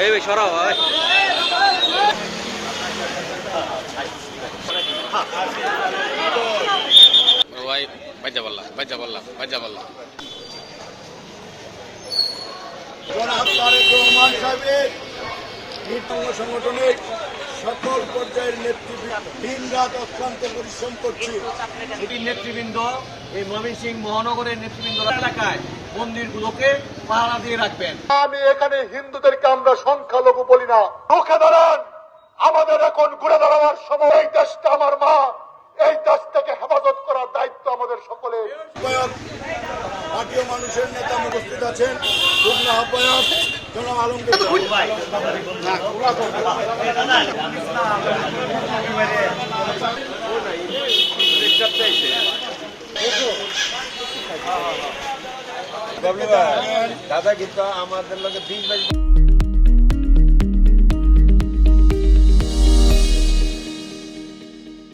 এই ভাই সরাও ভাই। ভাই বাজ্জা বললাম বাজ্জা বললাম বাজ্জা বললাম। সংগঠনের সকল পর্যায়ের নেতৃবৃন্দ দিন রাত অক্লান্ত পরিশ্রম করছি নেতৃবৃন্দ এই ময়মনসিংহ মহানগরের নেতৃবৃন্দ এলাকায় মন্দিরগুলোকে পাহারা দিয়ে রাখবেন। আমি এখানে হিন্দুদেরকে আমরা সংখ্যালঘু বলি না। রুখে দাঁড়ান! আমাদের এখন ঘুরে দাঁড়াবার সময়। এই দেশটা আমার মা। এই দেশটাকে হেফাজত করার দায়িত্ব আমাদের সকলে জাতীয় মানুষের নেতা উপস্থিত আছেন। আহ্বায়ক জনাব দাদা কিন্তু আমাদের লোকে বিশ বাইশ